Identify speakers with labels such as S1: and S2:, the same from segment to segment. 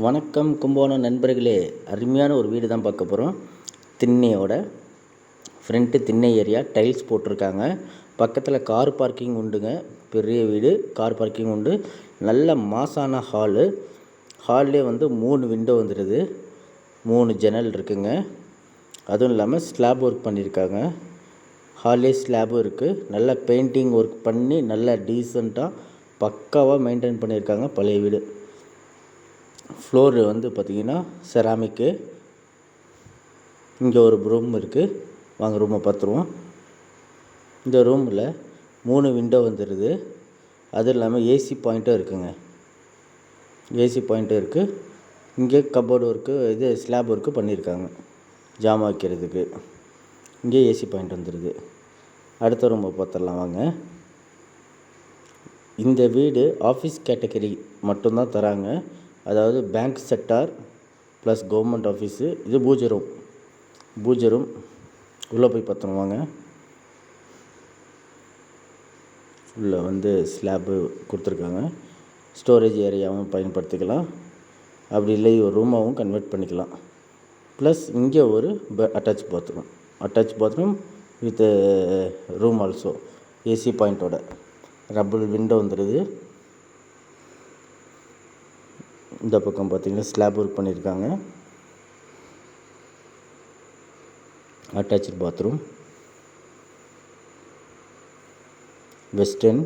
S1: வணக்கம் கும்பகோணம் நண்பர்களே. அருமையான ஒரு வீடு தான் பார்க்க போகிறோம் திண்ணையோட ஃப்ரண்ட்டு திண்ணை ஏரியா டைல்ஸ் போட்டிருக்காங்க. பக்கத்தில் கார் பார்க்கிங் உண்டுங்க. பெரிய வீடு கார் பார்க்கிங் உண்டு. நல்ல மாசான ஹாலு ஹால்லே வந்து மூணு விண்டோ வந்துடுது மூணு ஜன்னல் இருக்குங்க. அதுவும் இல்லாமல் ஸ்லாப் ஒர்க் பண்ணியிருக்காங்க ஹால்லே ஸ்லாபும் இருக்குது நல்ல பெயிண்டிங் ஒர்க் பண்ணி நல்லா டீசெண்டாக பக்காவாக மெயின்டைன் பண்ணியிருக்காங்க பழைய வீடு. ஃப்ளோர் வந்து பார்த்திங்கன்னா செராமிக்கு இங்கே ஒரு ரூம் இருக்குது வாங்க ரூமை பார்த்துருவோம். இந்த ரூமில் மூணு விண்டோ வந்துடுது அதுவும் இல்லாமல் ஏசி பாயிண்ட்டும் இருக்குங்க. ஏசி பாயிண்ட்டும் இருக்குது இங்கே கபோர்டு ஒர்க்கு இது ஸ்லாப் ஒர்க்கு பண்ணியிருக்காங்க ஜாமான் வைக்கிறதுக்கு. இங்கே ஏசி பாயிண்ட் வந்துடுது அடுத்த ரூமை பார்த்துடலாம் வாங்க. இந்த வீடு ஆஃபீஸ் கேட்டகரி மட்டும்தான் தராங்க. அதாவது bank sector plus government office இது பூஜை ரூம் பூஜை ரூம் உள்ளே போய் பார்த்துன்னு வாங்க. உள்ளே வந்து ஸ்லாப்பு கொடுத்துருக்காங்க. ஸ்டோரேஜ் ஏரியாவும் பயன்படுத்திக்கலாம். அப்படி இல்லை ஒரு ரூமாகவும் கன்வெர்ட் பண்ணிக்கலாம். ப்ளஸ் இங்கே ஒரு attach bathroom attach bathroom with room also AC பாயிண்ட்டோட ரப்பல் விண்டோ வந்துடுது இந்த பக்கம் பார்த்தீங்கன்னா ஸ்லாப் ஒர்க் பண்ணியிருக்காங்க. அட்டாச்சு பாத்ரூம் வெஸ்டர்ன்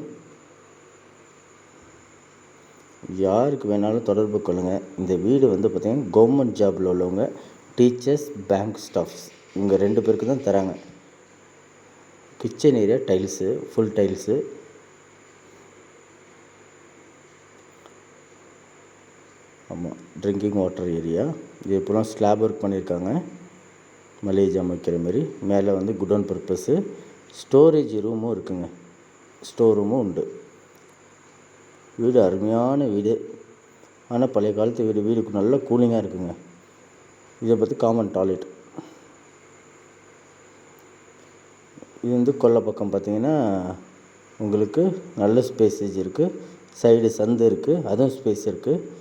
S1: யாருக்கு வேணாலும் தொடர்பு கொள்ளுங்கள் இந்த வீடு வந்து பார்த்திங்கன்னா கவர்மெண்ட் ஜாபில் உள்ளவங்க டீச்சர்ஸ் பேங்க் ஸ்டாஃப்ஸ் இவங்க ரெண்டு பேருக்கு தான் தராங்க. Kitchen area tiles full tiles ஆமாம் ட்ரிங்கிங் வாட்டர் ஏரியா இது இப்போலாம் ஸ்லாப் ஒர்க் பண்ணியிருக்காங்க. மலேஜ் அமைக்கிற வைக்கிற மாதிரி மேலே வந்து குடோன் பர்பஸ்ஸு ஸ்டோரேஜ் ரூமும் இருக்குங்க. ஸ்டோர் ரூமும் உண்டு. வீடு அருமையான வீடு. ஆனால் பழைய காலத்து வீடு வீடுக்கு நல்ல கூலிங்காக இருக்குங்க. இதை பற்றி காமன் டாய்லெட் இது வந்து கொல்லை பக்கம் பார்த்தீங்கன்னா உங்களுக்கு நல்ல ஸ்பேசேஜ் இருக்குது சைடு சந்து இருக்குது அதுவும் ஸ்பேஸ் இருக்குது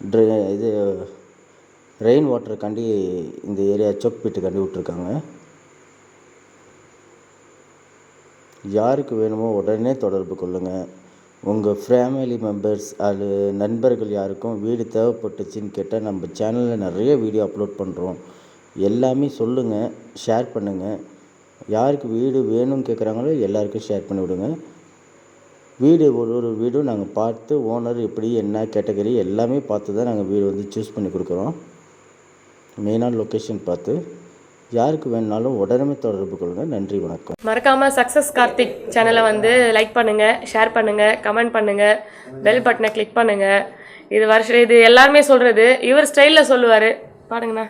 S1: ட்ரை இது ரெயின் வாட்டருக்காண்டி இந்த ஏரியா சொப்பீட்டுக்காண்டி விட்ருக்காங்க யாருக்கு வேணுமோ உடனே தொடர்பு கொள்ளுங்கள் உங்கள் ஃபேமிலி மெம்பர்ஸ் அது நண்பர்கள் யாருக்கும் வீடு தேவைப்பட்டுச்சின்னு கேட்டால் நம்ம சேனலில் நிறைய வீடியோ அப்லோட் பண்ணுறோம் எல்லாமே சொல்லுங்கள் ஷேர் பண்ணுங்கள் யாருக்கு வீடு வேணும்னு கேட்குறாங்களோ எல்லாருக்கும் ஷேர் பண்ணி விடுங்க வீடு ஒரு ஒரு வீடும் நாங்கள் பார்த்து ஓனர் எப்படி என்ன கேட்டகரி எல்லாமே பார்த்து தான் நாங்கள் வீடு வந்து சூஸ் பண்ணி கொடுக்குறோம். மெயினான லொக்கேஷன் பார்த்து. யாருக்கு வேணாலும் உடனே தொடர்பு கொள்ளுங்கள் நன்றி வணக்கம்.
S2: மறக்காம சக்சஸ் கார்த்திக் சேனலை வந்து லைக் பண்ணுங்க ஷேர் பண்ணுங்க கமெண்ட் பண்ணுங்க பெல் பட்டனை கிளிக் பண்ணுங்க. இது வருஷம் இது எல்லாருமே சொல்றது இவர் ஸ்டைலில் சொல்லுவாரு. பாருங்கண்ணா.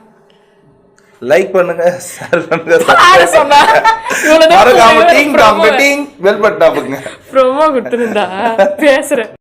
S3: லைக் பண்ணுங்க ஷேர் பண்ணுங்க மறக்காம டிங் பெல் பட்டன் அமுக்குங்க
S2: ப்ரோமோ கொடுத்துருந்தா. பேசுறேன்.